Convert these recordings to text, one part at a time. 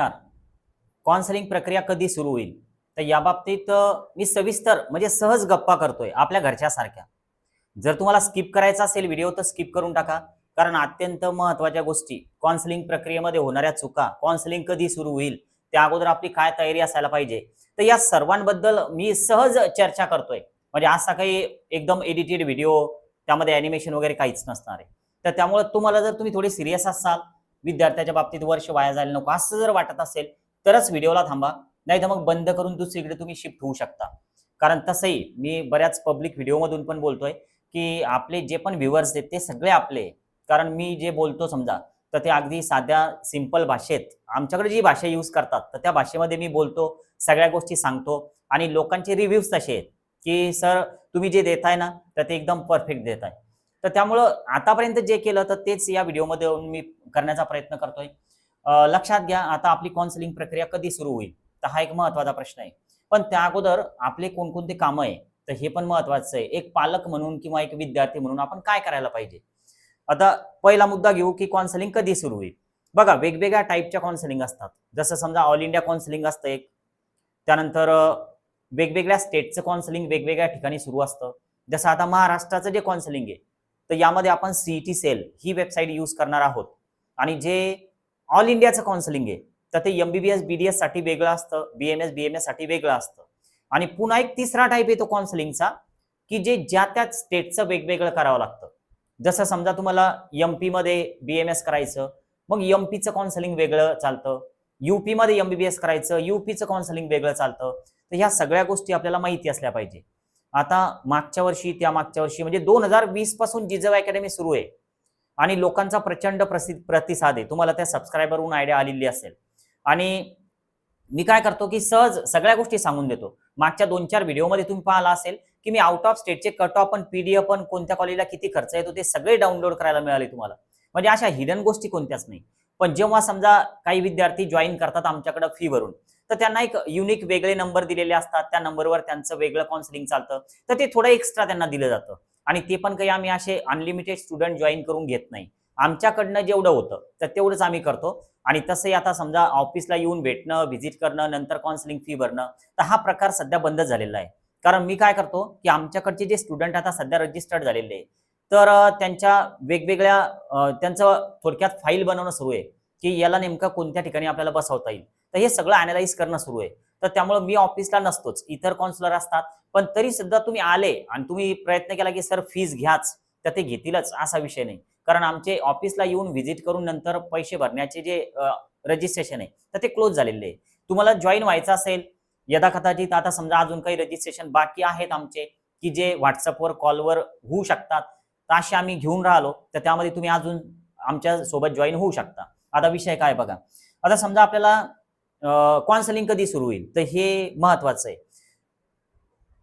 नमस्कार काउन्सिलिंग प्रक्रिया कधी सुरू होईल? तर या बाबतीत मी सविस्तर म्हणजे सहज गप्पा करतोय आपल्या घरच्या सारख्या जर तुम्हाला स्किप करायचा असेल व्हिडिओ तर स्किप करून टाका. कारण अत्यंत महत्त्वाच्या गोष्टी काउन्सिलिंग प्रक्रियेमध्ये होणाऱ्या चुका काउन्सिलिंग कधी सुरू होईल त्या अगोदर आपली काय तयारी असायला पाहिजे तर या सर्वांबद्दल मी सहज चर्चा करतोय. म्हणजे असा काही एकदम एडिटेड व्हिडिओ त्यामध्ये अॅनिमेशन वगैरे काहीच नसणार आहे. तर त्यामुळे तुम्हाला जर तुम्ही थोडे सिरियस असाल विद्यार्थ्याच्या बाबतीत वर्ष वाया जायला नको. असं जर वाटत असेल तरच व्हिडिओला थांबा. नाही तर मग बंद करून दुसरीकडे तुम्ही शिफ्ट होऊ शकता. कारण तसंही मी बऱ्याच पब्लिक व्हिडिओमधून पण बोलतोय की आपले जे पण व्ह्युअर्स आहेत ते सगळे आपले कारण मी जे बोलतो समजा तर ते अगदी साध्या सिंपल भाषेत आमच्याकडे जी भाषा यूज करतात तर त्या भाषेमध्ये मी बोलतो सगळ्या गोष्टी सांगतो आणि लोकांचे रिव्ह्यूज तसे आहेत की सर तुम्ही जे देताय ना तर ते एकदम परफेक्ट देताय. तर त्यामुळं आतापर्यंत जे केलं तर तेच या व्हिडिओमध्ये मी करण्याचा प्रयत्न करतोय. लक्षात घ्या आता आपली काउन्सिलिंग प्रक्रिया कधी सुरू होईल? तर हा एक महत्त्वाचा प्रश्न आहे. पण त्या अगोदर आपले कोणकोणते कामं आहे? तर हे पण महत्वाचं आहे. एक पालक म्हणून किंवा एक विद्यार्थी म्हणून आपण काय करायला पाहिजे? आता पहिला मुद्दा घेऊ की काउन्सिलिंग कधी सुरू होईल? बघा वेगवेगळ्या टाईपच्या काउन्सिलिंग असतात. जसं समजा ऑल इंडिया काउन्सिलिंग असतं एक. त्यानंतर वेगवेगळ्या स्टेटचं काउन्सिलिंग वेगवेगळ्या ठिकाणी सुरू असतं. जसं आता महाराष्ट्राचं जे काउन्सिलिंग आहे तर यामध्ये आपण सीईटी सेल ही वेबसाईट यूज करणार आहोत. आणि जे ऑल इंडियाचं काउन्सिलिंग आहे तर ते एमबीबीएस बीडीएससाठी वेगळं असतं बीएमएस बीएमएससाठी वेगळं असतं. आणि पुन्हा एक तिसरा टाईप येतो काउन्सिलिंगचा की जे ज्या त्या स्टेटचं वेगवेगळं करावं लागतं. जसं समजा तुम्हाला एमपी मध्ये बीएमएस करायचं मग एमपीचं काउन्सिलिंग वेगळं चालतं. युपी मध्ये एमबीबीएस करायचं युपीचं काउन्सिलिंग वेगळं चालतं. तर ह्या सगळ्या गोष्टी आपल्याला माहिती असल्या पाहिजे. आता मागच्या वर्षी त्या मागच्या वर्षी म्हणजे दोन हजार वीसपासून जिजव अकॅडमी सुरू आहे. आणि लोकांचा प्रचंड प्रतिसाद आहे. तुम्हाला त्या सबस्क्रायबरहून आयडिया आलेली असेल. आणि मी काय करतो की सहज सगळ्या गोष्टी सांगून देतो. मागच्या दोन चार व्हिडिओमध्ये तुम्ही पाहिला असेल की मी आउट ऑफ स्टेटचे कट ऑफ पण पीडीएफ पण कोणत्या कॉलेजला किती खर्च येतो ते सगळे डाउनलोड करायला मिळाले तुम्हाला. म्हणजे अशा हिडन गोष्टी कोणत्याच नाही. पण जेव्हा समजा काही विद्यार्थी जॉईन करतात आमच्याकडे फी भरून तर त्यांना एक युनिक वेगळे नंबर दिलेले असतात. त्या नंबरवर त्यांचं वेगळं काउन्सिलिंग चालतं. तर ते थोडं एक्स्ट्रा त्यांना दिलं जातं. आणि ते पण काही आम्ही असे अनलिमिटेड स्टुडंट जॉईन करून घेत नाही. आमच्याकडनं जेवढं होतं तर तेवढंच आम्ही करतो. आणि तसंही आता समजा ऑफिसला येऊन भेटणं व्हिजिट करणं नंतर काउन्सिलिंग फी भरणं तर हा प्रकार सध्या बंद झालेला आहे. कारण मी काय करतो की आमच्याकडचे जे स्टुडंट आता सध्या रजिस्टर्ड झालेले आहे तर त्यांच्या वेगवेगळ्या त्यांचं थोडक्यात फाईल बनवणं सुरू आहे की याला नेमकं कोणत्या ठिकाणी आपल्याला बसवता येईल. तर हे सगळं अनालाइज करणं सुरू आहे. तर त्यामुळे मी ऑफिसला नसतोच. इतर काउन्सिलर असतात. पण तरी सुद्धा तुम्ही आले आणि तुम्ही प्रयत्न केला की सर फीज घ्याच. तर ते घेतीलच असा विषय नाही. कारण आमचे ऑफिसला येऊन व्हिजिट करून नंतर पैसे भरण्याचे जे रजिस्ट्रेशन आहे तर ते क्लोज झालेले आहे. तुम्हाला जॉईन व्हायचं असेल यदा कदाचित आता समजा अजून काही रजिस्ट्रेशन बाकी आहेत आमचे की जे व्हॉट्सअपवर कॉलवर होऊ शकतात. तर असे आम्ही घेऊन राहिलो तर त्यामध्ये तुम्ही अजून आमच्यासोबत जॉईन होऊ शकता. आता विषय काय बघा. आता समजा आपल्याला कॉन्सलिंग कधी सुरू होईल? तर हे महत्वाचं आहे.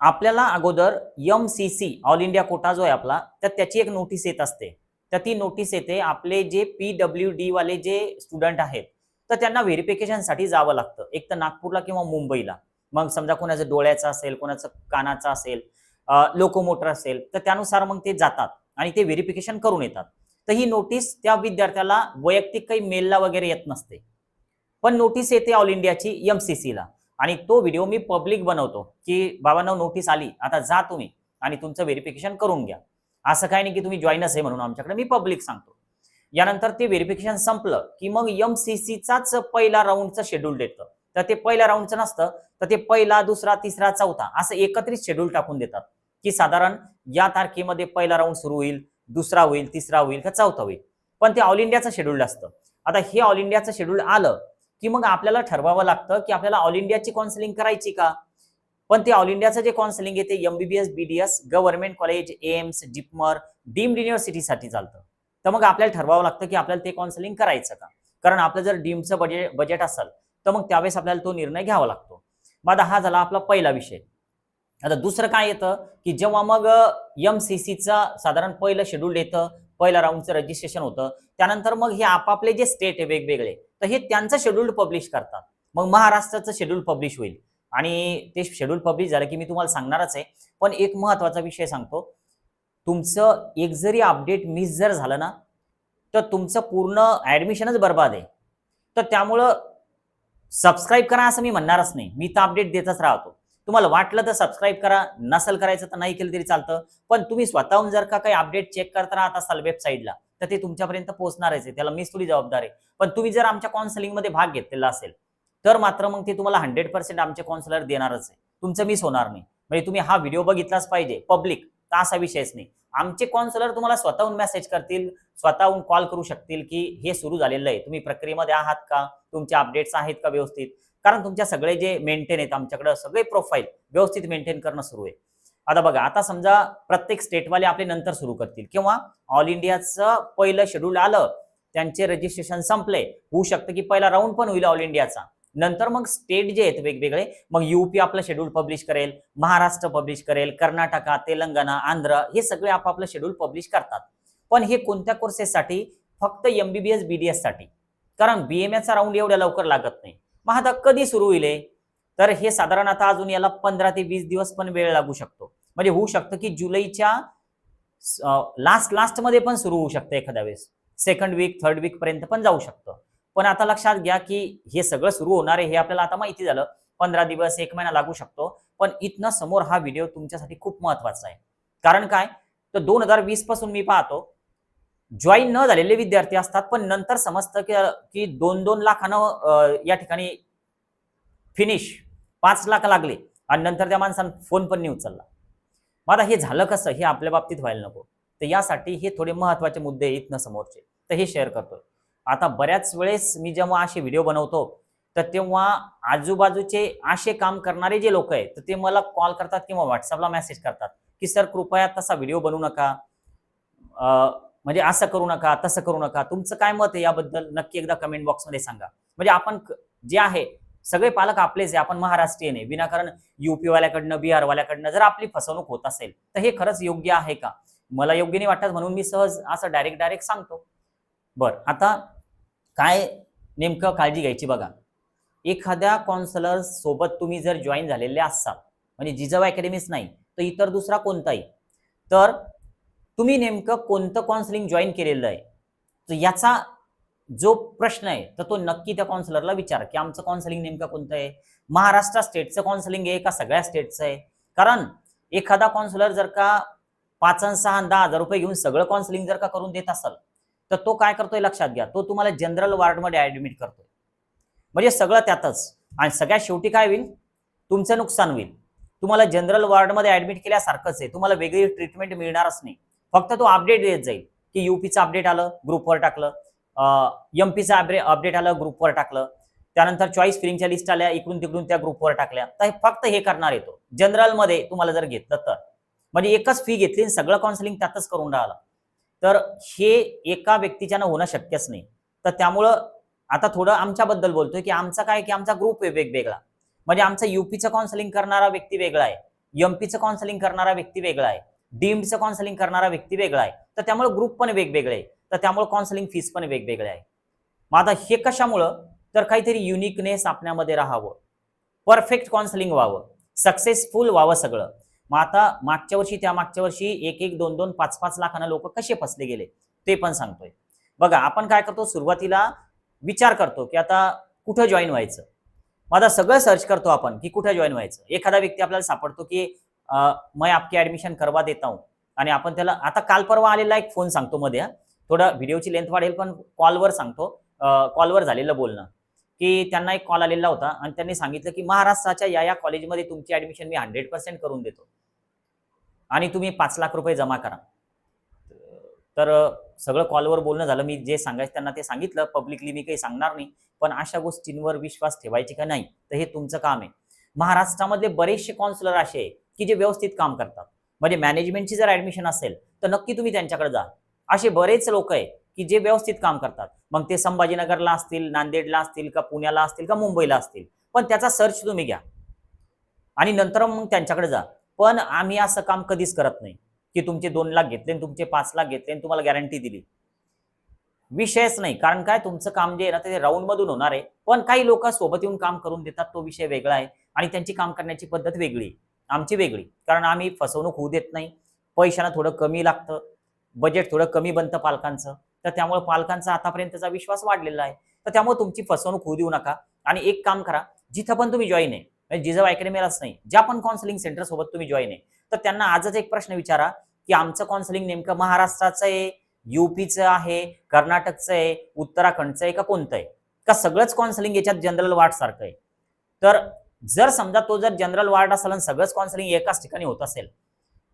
आपल्याला अगोदर M C C all India quota जो आहे आपला तर त्याची एक नोटीस येत असते. तर ती नोटीस येते आपले जे पी डब्ल्यू डी वाले जे स्टुडंट आहेत तर त्यांना व्हेरिफिकेशनसाठी जावं लागतं. एक तर नागपूरला किंवा मुंबईला. मग समजा कोणाचं डोळ्याचं असेल कोणाचं कानाचं असेल लोकोमोटर असेल तर त्यानुसार मग ते जातात आणि ते व्हेरिफिकेशन करून येतात. तर ही नोटीस त्या विद्यार्थ्याला वैयक्तिक काही मेलला वगैरे येत नसते. पण नोटीस येते ऑल इंडियाची एम सी सीला आणि तो व्हिडिओ मी पब्लिक बनवतो की बाबांना नोटीस आली. आता जा तुम्ही आणि तुमचं व्हेरिफिकेशन करून घ्या. असं काय नाही की तुम्ही जॉईनच आहे म्हणून आमच्याकडे मी पब्लिक सांगतो. यानंतर ते व्हेरिफिकेशन संपलं की मग एम सी सीचाच पहिला राऊंडचं शेड्यूल देतं. तर ते पहिल्या राऊंडचं नसतं तर ते पहिला दुसरा तिसरा चौथा असं एकत्रित शेड्यूल टाकून देतात. की साधारण या तारखेमध्ये पहिला राऊंड सुरू होईल दुसरा होईल तिसरा होईल का चौथा होईल. पण ते ऑल इंडियाचं शेड्यूल असतं. आता हे ऑल इंडियाचं शेड्यूल आलं की मग आपल्याला ठरवावं लागतं की आपल्याला ऑल इंडियाची काउन्सिलिंग करायची का? पण ते ऑल इंडियाचं जे काउन्सिलिंग आहे ते MBBS BDS government college AIIMS JIPMER deemed युनिव्हर्सिटीसाठी चालतं. तर मग आपल्याला ठरवावं लागतं की आपल्याला ते काउन्सिलिंग करायचं का? कारण आपलं जर डीमचं बजेट बजेट असेल तर मग त्यावेळेस आपल्याला तो निर्णय घ्यावा लागतो. मग आता हा झाला आपला पहिला विषय. आता दुसरं काय येतं की जेव्हा मग एम सी सीचा साधारण पहिलं शेड्यूल येतं पहिल्या राऊंडचं रजिस्ट्रेशन होतं. त्यानंतर मग हे आपापले जे स्टेट आहे वेगवेगळे तर हे त्यांचं शेड्यूल पब्लिश करतात. मग महाराष्ट्राचं शेड्यूल पब्लिश होईल. आणि ते शेड्यूल पब्लिश झालं की मी तुम्हाला सांगणारच आहे. पण एक महत्त्वाचा विषय सांगतो. तुमचं एक जरी अपडेट मिस जर झालं ना तर तुमचं पूर्ण ऍडमिशनच बर्बाद आहे. तर त्यामुळं सबस्क्राईब करा असं मी म्हणणारच नाही. मी तर अपडेट देतच राहतो. तुम्हाला वाटलं तर सबस्क्राईब करा नसेल करायचं तर नाही केलं तरी चालतं. पण तुम्ही स्वतःहून जर का काही अपडेट चेक करता राहत असाल वेबसाईटला तर ते तुमच्यापर्यंत पोहोचणारच आहे. त्याला मीच थोडी जबाबदार आहे. पण तुम्ही जर आमच्या काउन्सिलिंगमध्ये भाग घेतलेला असेल तर मात्र मग ते तुम्हाला हंड्रेड पर्सेंट आमचे काउन्सिलर देणारच आहे. तुमचं मिस होणार नाही. म्हणजे तुम्ही हा व्हिडिओ बघितलाच पाहिजे पब्लिक तर असा विषयच नाही. आमचे कॉन्सलर तुम्हाला स्वतःहून मेसेज करतील स्वतःहून कॉल करू शकतील की हे सुरू झालेलं आहे. तुम्ही प्रक्रियेमध्ये आहात का? तुमचे अपडेट्स आहेत का व्यवस्थित? कारण तुमच्या सगळे जे मेंटेन आहेत आमच्याकडे सगळे प्रोफाईल व्यवस्थित मेंटेन करणं सुरू आहे. आता बघा आता समजा प्रत्येक स्टेटवाले आपले नंतर सुरू करतील. किंवा ऑल इंडियाचं पहिलं शेड्यूल आलं त्यांचे रजिस्ट्रेशन संपले होऊ शकतं की पहिला राऊंड पण होईल ऑल इंडियाचा नंतर मग स्टेट जे आहेत वेगवेगळे मग युपी आपलं शेड्यूल पब्लिश करेल महाराष्ट्र पब्लिश करेल कर्नाटका तेलंगणा आंध्र हे सगळे आपापलं शेड्यूल पब्लिश करतात. पण हे कोणत्या कोर्सेससाठी फक्त एमबीबीएस बीडीएससाठी. कारण बीएमएचा राऊंड एवढ्या लवकर लागत नाही. मग आता कधी सुरू होईल तर हे साधारण आता अजून याला पंधरा ते वीस दिवस पण वेळ लागू शकतो. म्हणजे होऊ शकतं की जुलैच्या लास्ट लास्टमध्ये पण सुरू होऊ शकतं एखाद्या वेळेस. सेकंड वीक थर्ड वीक पर्यंत पण जाऊ शकतं. पण आता लक्षात घ्या की हे सगळं सुरू होणार आहे हे आपल्याला आता माहिती झालं. पंधरा दिवस एक महिना लागू शकतो. पण इथनं समोर हा व्हिडिओ तुमच्यासाठी खूप महत्त्वाचा आहे. कारण काय? तर दोन हजार वीसपासून मी पाहतो जॉईन न झालेले विद्यार्थी असतात पण नंतर समजतं की की दोन दोन लाखानं या ठिकाणी फिनिश पाच लाख लागले आणि नंतर त्या माणसानं फोन पण नाही उचलला. मग आता हे झालं कसं? हे आपल्या बाबतीत व्हायला नको. तर यासाठी हे थोडे महत्त्वाचे मुद्दे इथनं समोरचे. तर हे शेअर करतोय. आता बऱ्याच वेळेस मी जेव्हा असे व्हिडिओ बनवतो तर तेव्हा आजूबाजूचे असे काम करणारे जे लोक आहेत तर ते मला कॉल करतात किंवा व्हॉट्सअपला मेसेज करतात की सर कृपया तसा व्हिडिओ बनवू नका. म्हणजे असं करू नका तसं करू नका. तुमचं काय मत आहे याबद्दल नक्की एकदा कमेंट बॉक्समध्ये सांगा. म्हणजे आपण जे आहे सगळे पालक आपलेच आहे आपण महाराष्ट्रीयन आहे. विनाकारण युपीवाल्याकडनं वाल्याकडनं जर आपली फसवणूक होत असेल तर हे खरंच योग्य आहे का? मला योग्य नाही वाटत म्हणून मी सहज असं डायरेक्ट डायरेक्ट सांगतो. बर आता काय नेमकं काळजी घ्यायची बघा. एखाद्या कॉन्सलर सोबत तुम्ही जर जॉईन झालेले असाल म्हणजे जिजाबा अकॅडमीच नाही तर इतर दुसरा कोणताही तर तुम्ही नेमकं कोणतं कॉन्सलिंग जॉईन केलेलं आहे? तर याचा जो प्रश्न आहे तर तो नक्की त्या कॉन्सलरला विचार की आमचं कॉन्सलिंग नेमकं कोणतं आहे? महाराष्ट्र स्टेटचं कॉन्सलिंग आहे का सगळ्या स्टेटचं आहे? कारण एखादा कॉन्सलर जर का पाच आणि सहा दहा हजार रुपये घेऊन सगळं कॉन्सलिंग जर का करून देत असाल तर तो काय करतोय लक्षात घ्या. तो तुम्हाला जनरल वॉर्डमध्ये ऍडमिट करतोय. म्हणजे सगळं त्यातच. आणि सगळ्यात शेवटी काय होईल? तुमचं नुकसान होईल. तुम्हाला जनरल वॉर्डमध्ये ऍडमिट केल्यासारखंच आहे. तुम्हाला वेगळी ट्रीटमेंट मिळणारच नाही. फक्त तो अपडेट देत जाईल. की युपीचं अपडेट आलं ग्रुपवर टाकलं. एमपीचं अपडेट आलं ग्रुपवर टाकलं. त्यानंतर चॉईस फिलिंगच्या लिस्ट आल्या इकडून तिकडून त्या ग्रुपवर टाकल्या. तर फक्त हे करणार येतो जनरलमध्ये तुम्हाला जर घेतलं तर. म्हणजे एकच फी घेतली सगळं काउन्सिलिंग त्यातच करून राहिलं. तर हे एका व्यक्तीच्यानं होणं शक्यच नाही. तर त्यामुळं आता थोडं आमच्याबद्दल बोलतोय की आमचा काय की आमचा ग्रुप वेगवेगळा. म्हणजे आमचा युपीचं काउन्सिलिंग करणारा व्यक्ती वेगळा आहे. एमपीचं काउन्सिलिंग करणारा व्यक्ती वेगळा आहे. डीमचं काउन्सिलिंग करणारा व्यक्ती वेगळा आहे. तर त्यामुळे ग्रुप पण वेगवेगळे आहे. तर त्यामुळे काउन्सिलिंग फीस पण वेगवेगळे आहे. मग आता हे कशामुळं? तर काहीतरी युनिकनेस आपल्यामध्ये राहावं. परफेक्ट काउन्सिलिंग व्हावं. सक्सेसफुल व्हावं सगळं. मग आता मागच्या वर्षी त्या मागच्या वर्षी एक एक दोन दोन पाच पाच लाखांना लोक कसे फसले गेले? ते पण सांगतोय. बघा आपण काय करतो? सुरुवातीला विचार करतो की आता कुठं जॉईन व्हायचं? मग आता सगळं सर्च करतो आपण की कुठं जॉईन व्हायचं? एखादा व्यक्ती आपल्याला सापडतो की मैं आपकी ऍडमिशन करवा देता हूं. आणि आपण त्याला आता काल परवा आलेला एक फोन सांगतो मध्ये थोडं थोडा व्हिडिओची लेंथ वाढेल पण कॉलवर सांगतो. कॉलवर झालेलं बोलणं. की त्यांना एक कॉल आलेला होता आणि त्यांनी सांगितलं की महाराष्ट्राच्या या या कॉलेजमध्ये तुमची ऍडमिशन मी हंड्रेड पर्सेंट करून देतो. आणि तुम्ही पाच लाख रुपये जमा करा. तर सगळं कॉलवर बोलणं झालं. मी जे सांगायचं त्यांना ते सांगितलं. पब्लिकली मी काही सांगणार नाही. पण अशा गोष्टींवर विश्वास ठेवायचे का नाही? तर हे तुमचं काम आहे. महाराष्ट्रामधले बरेचसे कॉन्सुलर असे आहे की जे व्यवस्थित काम करतात. म्हणजे मॅनेजमेंटची जर ऍडमिशन असेल तर नक्की तुम्ही त्यांच्याकडे जा. असे बरेच लोक आहे की जे व्यवस्थित काम करतात. मग ते संभाजीनगरला असतील नांदेडला असतील का पुण्याला असतील का मुंबईला असतील. पण त्याचा सर्च तुम्ही घ्या. आणि नंतर मग त्यांच्याकडे जा. पण आम्ही असं काम कधीच करत नाही. की तुमचे दोन लाख घेतले आणि तुमचे पाच लाख घेतले आणि तुम्हाला गॅरंटी दिली. विषयच नाही. कारण काय? तुमचं काम जे आहे ना ते राऊंड मधून होणार आहे. पण काही लोक सोबत येऊन काम करून देतात. तो विषय वेगळा आहे. आणि त्यांची काम करण्याची पद्धत वेगळी आहे. आमची वेगळी कारण आम्ही फसवणूक होऊ देत नाही. पैशाला थोडं कमी लागतं. बजेट थोडं कमी बनतं पालकांचं. तर त्यामुळे पालकांचा आतापर्यंतचा विश्वास वाढलेला आहे. तर त्यामुळे तुमची फसवणूक होऊ देऊ नका. आणि एक काम करा. जिथं पण तुम्ही जॉईन आहे म्हणजे जिजाऊ अकॅडमीलाच नाही. ज्या पण काउन्सिलिंग सेंटर सोबत तुम्ही जॉईन आहे तर त्यांना आजच एक प्रश्न विचारा की आमचं काउन्सिलिंग नेमकं महाराष्ट्राचं आहे युपीचं आहे कर्नाटकचं आहे उत्तराखंडचं आहे का कोणतं आहे? का सगळंच काउन्सिलिंग याच्यात जनरल वार्ड सारखं आहे? तर जर समजा तो जर जनरल वार्ड असेल आणि सगळंच काउन्सिलिंग एकाच ठिकाणी होत असेल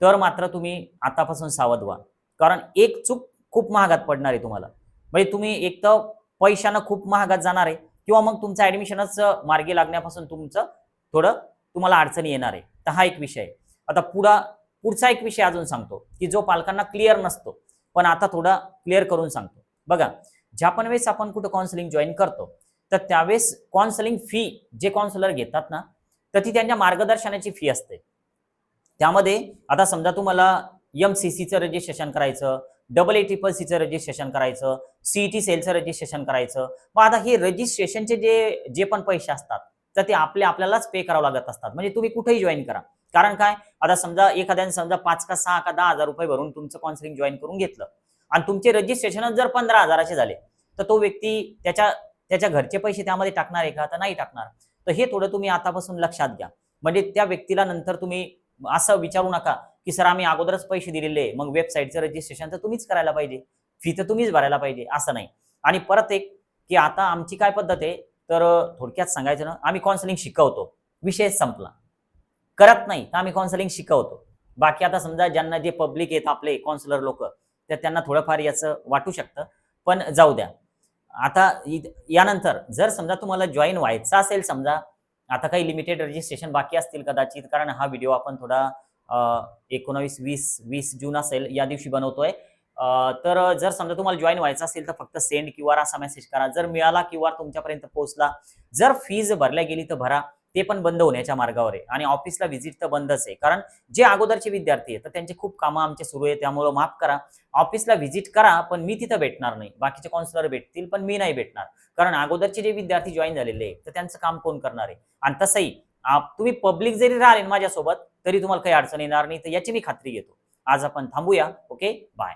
तर मात्र तुम्ही आतापासून सावध व्हा. कारण एक चूक खूप महागात पडणार आहे तुम्हाला. म्हणजे तुम्ही एक तर पैशानं खूप महागात जाणार आहे किंवा मग तुमचं ऍडमिशनच मार्गी लागण्यापासून तुमचं थोडं तुम्हाला अडचणी येणार आहे. तर हा एक विषय आता पुढा पुढचा एक विषय अजून सांगतो की जो पालकांना क्लिअर नसतो पण आता थोडा क्लिअर करून सांगतो. बघा ज्या पण वेळेस आपण कुठं काउन्सिलिंग जॉईन करतो तर त्यावेळेस काउन्सिलिंग फी जे काउन्सिलर घेतात ना तर ती त्यांच्या मार्गदर्शनाची फी असते. त्यामध्ये आता समजा तुम्हाला एम सी सीचं रजिस्ट्रेशन करायचं डबल ए ट्रिपल सीचं रजिस्ट्रेशन करायचं सीईटी सेलचं रजिस्ट्रेशन करायचं मग आता हे रजिस्ट्रेशनचे जे जे पण पैसे असतात तर ते आपले आपल्यालाच पे करावं लागत असतात. म्हणजे तुम्ही कुठेही जॉईन करा. कारण काय? आता समजा एखाद्याने समजा पाच का सहा का दहा हजार रुपये भरून तुमचं काउन्सिलिंग जॉईन करून घेतलं. आणि तुमचे रजिस्ट्रेशनच जर पंधरा हजाराचे झाले तर तो व्यक्ती त्याच्या त्याच्या घरचे पैसे त्यामध्ये टाकणार आहे का? तर नाही टाकणार. तर हे थोडं तुम्ही आतापासून लक्षात घ्या. म्हणजे त्या व्यक्तीला नंतर तुम्ही असं विचारू नका की सर आम्ही अगोदरच पैसे दिलेले मग वेबसाईटचं रजिस्ट्रेशन तर तुम्हीच करायला पाहिजे. फी तर तुम्हीच भरायला पाहिजे. असं नाही. आणि परत एक की आता आमची काय पद्धत आहे? तर थोडक्यात सांगायचं ना आम्ही काउन्सिलिंग शिकवतो. विषय संपला. करत नाही तर आम्ही काउन्सिलिंग शिकवतो. बाकी आता समजा ज्यांना जे पब्लिक आहेत आपले काउन्सिलर लोक तर त्यांना थोडंफार याचं वाटू शकतं. पण जाऊ द्या. आता यानंतर जर समजा तुम्हाला जॉईन व्हायचं असेल समजा आता काही लिमिटेड रजिस्ट्रेशन बाकी असतील कदाचित कारण हा व्हिडिओ आपण थोडा एकोणावीस वीस वीस जून असेल या दिवशी बनवतोय. तर जर समजा तुम्हाला जॉईन व्हायचं असेल तर फक्त सेंड क्यू आर असा मेसेज करा. जर मिळाला क्यू आर तुमच्यापर्यंत पोहोचला जर फीज भरल्या गेली तर भरा. ते पण बंद होण्याच्या मार्गावर आहे. आणि ऑफिसला व्हिजिट तर बंदच आहे. कारण जे अगोदरचे विद्यार्थी आहेत तर त्यांचे खूप कामं आमचे सुरू आहे त्यामुळं माफ करा. ऑफिसला व्हिजिट करा पण मी तिथं भेटणार नाही. बाकीचे कॉन्सलर भेटतील पण मी नाही भेटणार. कारण अगोदरचे जे विद्यार्थी जॉईन झालेले आहे तर त्यांचं काम कोण करणार आहे? आणि तसंही तुम्ही पब्लिक जरी राहिले माझ्यासोबत तरी तुम्हाला काही अडचण येणार नाही. तर याची मी खात्री घेतो. आज आपण थांबूया. Okay bye